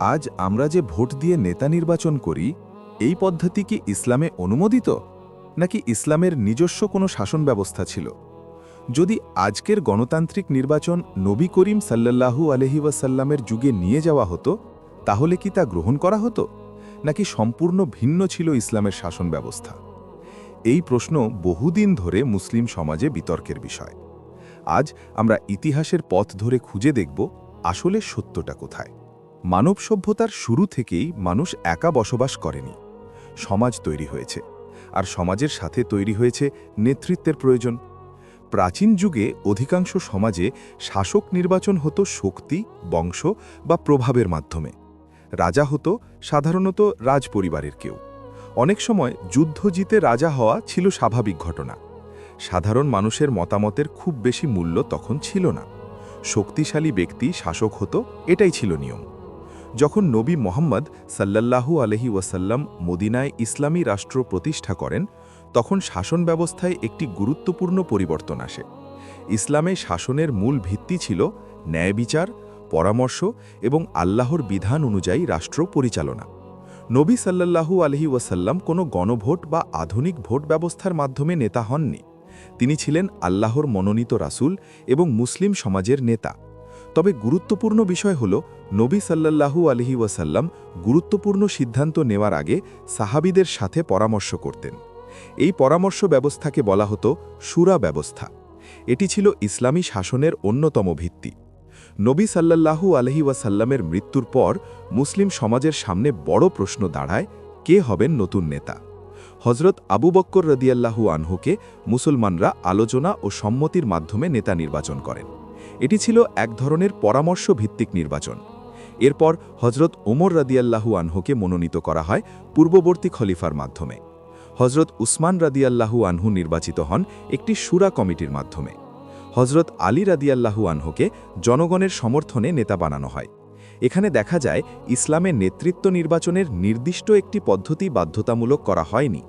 আজ আমরা যে ভোট দিয়ে নেতা নির্বাচন করি, এই পদ্ধতি কি ইসলামে অনুমোদিত? নাকি ইসলামের নিজস্ব কোনো শাসন ব্যবস্থা ছিল? যদি আজকের গণতান্ত্রিক নির্বাচন নবী করিম সাল্লাল্লাহু আলহি ওয়াসাল্লামের যুগে নিয়ে যাওয়া হতো, তাহলে কি তা গ্রহণ করা হতো? নাকি সম্পূর্ণ ভিন্ন ছিল ইসলামের শাসন ব্যবস্থা? এই প্রশ্ন বহুদিন ধরে মুসলিম সমাজে বিতর্কের বিষয়। আজ আমরা ইতিহাসের পথ ধরে খুঁজে দেখব আসলে সত্যটা কোথায়। মানব সভ্যতার শুরু থেকেই মানুষ একা বসবাস করেনি। সমাজ তৈরি হয়েছে, আর সমাজের সাথে তৈরি হয়েছে নেতৃত্বের প্রয়োজন। প্রাচীন যুগে অধিকাংশ সমাজে শাসক নির্বাচন হতো শক্তি, বংশ বা প্রভাবের মাধ্যমে। রাজা হতো সাধারণত রাজপরিবারের কেউ। অনেক সময় যুদ্ধ জিতে রাজা হওয়া ছিল স্বাভাবিক ঘটনা। সাধারণ মানুষের মতামতের খুব বেশি মূল্য তখন ছিল না। শক্তিশালী ব্যক্তি শাসক হতো, এটাই ছিল নিয়ম। যখন নবী মোহাম্মদ সাল্লাল্লাহু আলহি ওয়াসাল্লাম মদিনায় ইসলামী রাষ্ট্র প্রতিষ্ঠা করেন, তখন শাসন ব্যবস্থায় একটি গুরুত্বপূর্ণ পরিবর্তন আসে। ইসলামে শাসনের মূল ভিত্তি ছিল ন্যায় বিচার, পরামর্শ এবং আল্লাহর বিধান অনুযায়ী রাষ্ট্র পরিচালনা। নবী সাল্লাল্লাহু আলহি ওয়াসাল্লাম কোনো গণভোট বা আধুনিক ভোট ব্যবস্থার মাধ্যমে নেতা হননি। তিনি ছিলেন আল্লাহর মনোনীত রাসূল এবং মুসলিম সমাজের নেতা। তবে গুরুত্বপূর্ণ বিষয় হল, নবী সাল্লাল্লাহু আলহি ওয়াসাল্লাম গুরুত্বপূর্ণ সিদ্ধান্ত নেওয়ার আগে সাহাবিদের সাথে পরামর্শ করতেন। এই পরামর্শ ব্যবস্থাকে বলা হতো সুরা ব্যবস্থা। এটি ছিল ইসলামী শাসনের অন্যতম ভিত্তি। নবী সাল্লাল্লাহু আলহি ওয়াসাল্লামের মৃত্যুর পর মুসলিম সমাজের সামনে বড় প্রশ্ন দাঁড়ায়, কে হবেন নতুন নেতা? হজরত আবু বক্কর রদিয়াল্লাহু আনহুকে মুসলমানরা আলোচনা ও সম্মতির মাধ্যমে নেতা নির্বাচন করেন। এটি ছিল এক ধরনের পরামর্শ ভিত্তিক নির্বাচন। এরপর হজরত ওমর রাদিয়াল্লাহু আনহুকে মনোনীত করা হয় পূর্ববর্তী খলিফার মাধ্যমে। হজরত উসমান রাদিয়াল্লাহু আনহু নির্বাচিত হন একটি সুরা কমিটির মাধ্যমে। হজরত আলী রাদিয়াল্লাহু আনহুকে জনগণের সমর্থনে নেতা বানানো হয়। এখানে দেখা যায় ইসলামের নেতৃত্ব নির্বাচনের নির্দিষ্ট একটি পদ্ধতি বাধ্যতামূলক করা হয়নি,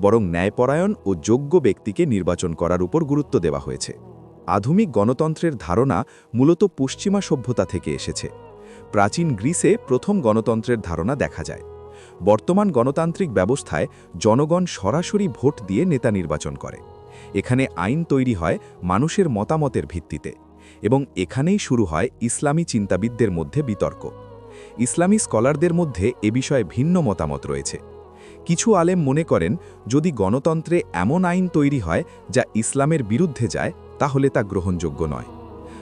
বরং ন্যায়পরায়ণ ও যোগ্য ব্যক্তিকে নির্বাচন করার উপর গুরুত্ব দেওয়া হয়েছে। আধুনিক গণতন্ত্রের ধারণা মূলত পশ্চিমা সভ্যতা থেকে এসেছে। প্রাচীন গ্রিসে প্রথম গণতন্ত্রের ধারণা দেখা যায়। বর্তমান গণতান্ত্রিক ব্যবস্থায় জনগণ সরাসরি ভোট দিয়ে নেতা নির্বাচন করে। এখানে আইন তৈরি হয় মানুষের মতামতের ভিত্তিতে এবং এখানেই শুরু হয় ইসলামী চিন্তাবিদদের মধ্যে বিতর্ক। ইসলামী স্কলারদের মধ্যে এ বিষয়ে ভিন্ন মতামত রয়েছে। কিছু আলেম মনে করেন, যদি গণতন্ত্রে এমন আইন তৈরি হয় যা ইসলামের বিরুদ্ধে যায় তাহলে তা গ্রহণযোগ্য নয়।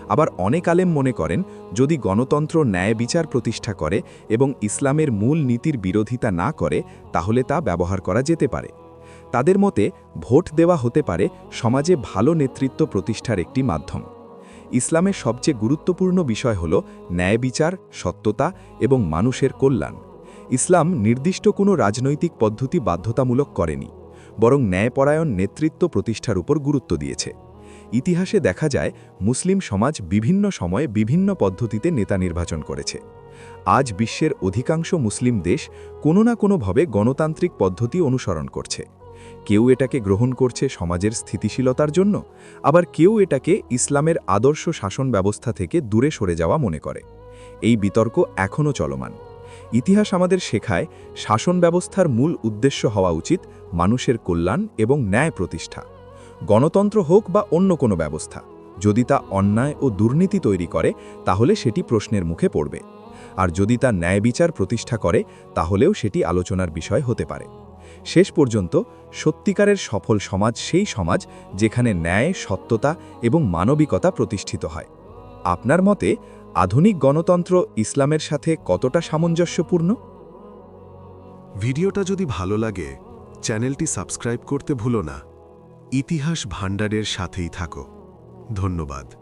আবার অনেক আলেম মনে করেন, যদি গণতন্ত্র ন্যায় বিচার প্রতিষ্ঠা করে এবং ইসলামের মূল নীতির বিরোধিতা না করে, তাহলে তা ব্যবহার করা যেতে পারে। তাদের মতে, ভোট দেওয়া হতে পারে সমাজে ভালো নেতৃত্ব প্রতিষ্ঠার একটি মাধ্যম। ইসলামের সবচেয়ে গুরুত্বপূর্ণ বিষয় হল ন্যায় বিচার, সত্যতা এবং মানুষের কল্যাণ। ইসলাম নির্দিষ্ট কোনো রাজনৈতিক পদ্ধতি বাধ্যতামূলক করেনি, বরং ন্যায়পরায়ণ নেতৃত্ব প্রতিষ্ঠার উপর গুরুত্ব দিয়েছে। ইতিহাসে দেখা যায়, মুসলিম সমাজ বিভিন্ন সময়ে বিভিন্ন পদ্ধতিতে নেতা নির্বাচন করেছে। আজ বিশ্বের অধিকাংশ মুসলিম দেশ কোনো না কোনোভাবে গণতান্ত্রিক পদ্ধতি অনুসরণ করছে। কেউ এটাকে গ্রহণ করছে সমাজের স্থিতিশীলতার জন্য, আবার কেউ এটাকে ইসলামের আদর্শ শাসন ব্যবস্থা থেকে দূরে সরে যাওয়া মনে করে। এই বিতর্ক এখনও চলমান। ইতিহাস আমাদের শেখায়, শাসন ব্যবস্থার মূল উদ্দেশ্য হওয়া উচিত মানুষের কল্যাণ এবং ন্যায় প্রতিষ্ঠা। গণতন্ত্র হোক বা অন্য কোনো ব্যবস্থা, যদি তা অন্যায় ও দুর্নীতি তৈরি করে, তাহলে সেটি প্রশ্নের মুখে পড়বে। আর যদি তা ন্যায় বিচার প্রতিষ্ঠা করে, তাহলেও সেটি আলোচনার বিষয় হতে পারে। শেষ পর্যন্ত, সত্যিকারের সফল সমাজ সেই সমাজ যেখানে ন্যায়, সত্যতা এবং মানবিকতা প্রতিষ্ঠিত হয়। আপনার মতে, আধুনিক গণতন্ত্র ইসলামের সাথে কতটা সামঞ্জস্যপূর্ণ? ভিডিওটা যদি ভালো লাগে, চ্যানেলটি সাবস্ক্রাইব করতে ভুলো না। ইতিহাস ভাণ্ডারের সাথেই থাকো। ধন্যবাদ।